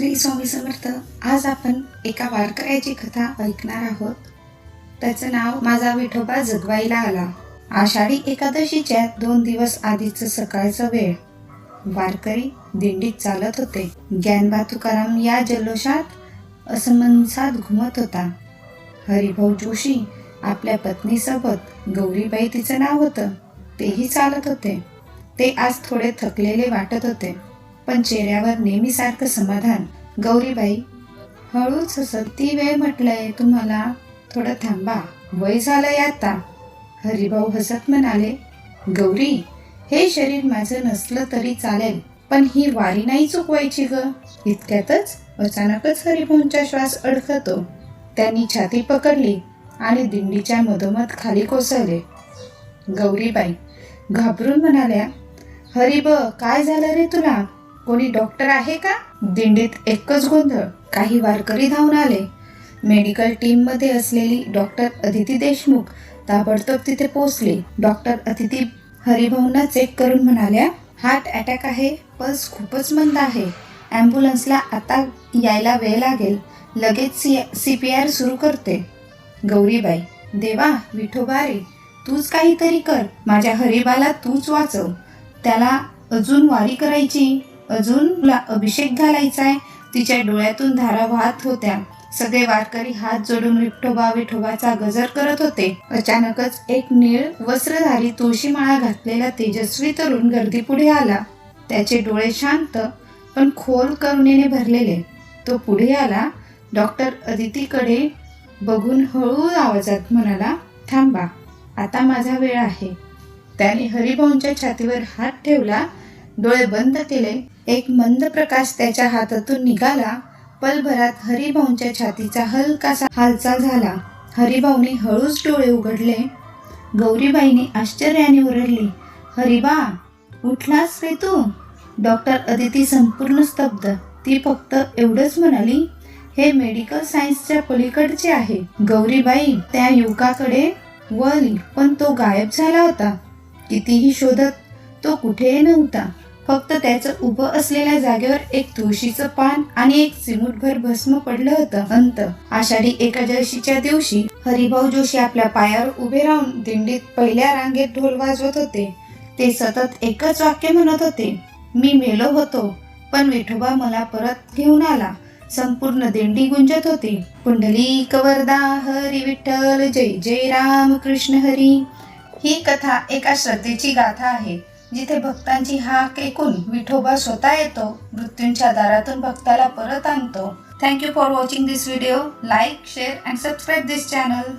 श्री स्वामी समर्थ आज आपण एका वारकऱ्याची कथा ऐकणार आहोत. त्याचं नाव माझा विठोबा जगवायला आला. आषाढी एकादशीच्या दोन दिवस आधीच सकाळचं वेळ. वारकरी दिंडीत चालत होते. ज्ञानबा तुकाराम या जल्लोषात असमनसात घुमत होता. हरिभाऊ जोशी आपल्या पत्नीसोबत गौरीबाई तिचं नाव होतं. तेही चालत होते. ते आज थोडे थकलेले वाटत होते. पण चेहऱ्यावर नेहमीसारखं समाधान. गौरीबाई हळूच हसत ती वेळ म्हटलंय तुम्हाला. थोडं थांबा. वय झालंय आता. हरिभाऊ हसत म्हणाले गौरी हे शरीर माझं नसलं तरी चालेल पण ही वारी नाही चुकवायची ग. इतक्यातच अचानकच हरिभाऊंचा श्वास अडकतो. त्यांनी छाती पकडली आणि दिंडीच्या मधोमध खाली कोसळले. गौरीबाई घाबरून म्हणाल्या हरिब काय झालं रे तुला? कोणी डॉक्टर आहे का? दिंडीत एकच गोंधळ. काही वारकरी धावून आले. मेडिकल टीममध्ये असलेली डॉक्टर अदिती देशमुख ताबडतोब तिथे पोहोचले. डॉक्टर अदिती हरिभाऊंना चेक करून म्हणाल्या हार्ट अटॅक आहे. पल्स खूपच मंद आहे. ॲम्ब्युलन्सला आता यायला वेळ लागेल. लगेच सी सी पी आर सुरू करते. गौरीबाई देवा विठोबा रे तूच काहीतरी कर. माझ्या हरिबाला तूच वाचव. त्याला अजून वारी करायची? अजून तुला अभिषेक घालायचा आहे तिच्या डोळ्यातून धारा वाहत होत्या. सगळे वारकरी हात जोडून विठोबा विठोबाचा गजर करत होते. अचानकच एक निळ वस्त्रधारी तुळशीमाळा घातलेला तेजस्वी तरुण गर्दी पुढे आला. त्याचे डोळे शांत पण खोल करुणेने भरलेले. तो पुढे आला. डॉक्टर अदितीकडे बघून हळू आवाजात म्हणाला थांबा आता माझा वेळ आहे. त्याने हरिभाऊंच्या छातीवर हात ठेवला डोळे बंद केले. एक मंद प्रकाश त्याच्या हातातून निघाला. पलभरात हरिभाऊंच्या छातीचा हलकासा हालचाल झाला. हरिभाऊने हळूच डोळे उघडले. गौरीबाईने आश्चर्याने ओरडली हरिबा उठलास रे तू? डॉक्टर अदिती संपूर्ण स्तब्ध. ती फक्त एवढंच म्हणाली हे मेडिकल सायन्सच्या पलीकडचे आहे. गौरीबाई त्या युवकाकडे वळली पण तो गायब झाला होता. कितीही शोधत तो कुठेही नव्हता. फक्त त्याचं उभं असलेल्या जागेवर एक तुळशीचं पान आणि एक चिमूटभर भस्म पडलं होतं अंत. आषाढी एकादशीच्या दिवशी हरिभाऊ जोशी आपल्या पायावर उभे राहून दिंडीत पहिल्या रांगेत ढोल वाजवत होते. ते सतत एकच वाक्य म्हणत होते मी मेलो होतो पण विठोबा मला परत घेऊन आला. संपूर्ण दिंडी गुंजत होती. पुंडली कवरदा हरी विठ्ठल जय जय राम कृष्ण हरी. ही कथा एका श्रद्धेची गाथा आहे. जिथे भक्तांची हाक ऐकून विठोबा स्वतः येतो मृत्यूंच्या दारातून भक्ताला परत आणतो. Thank you for watching this video like share and subscribe this channel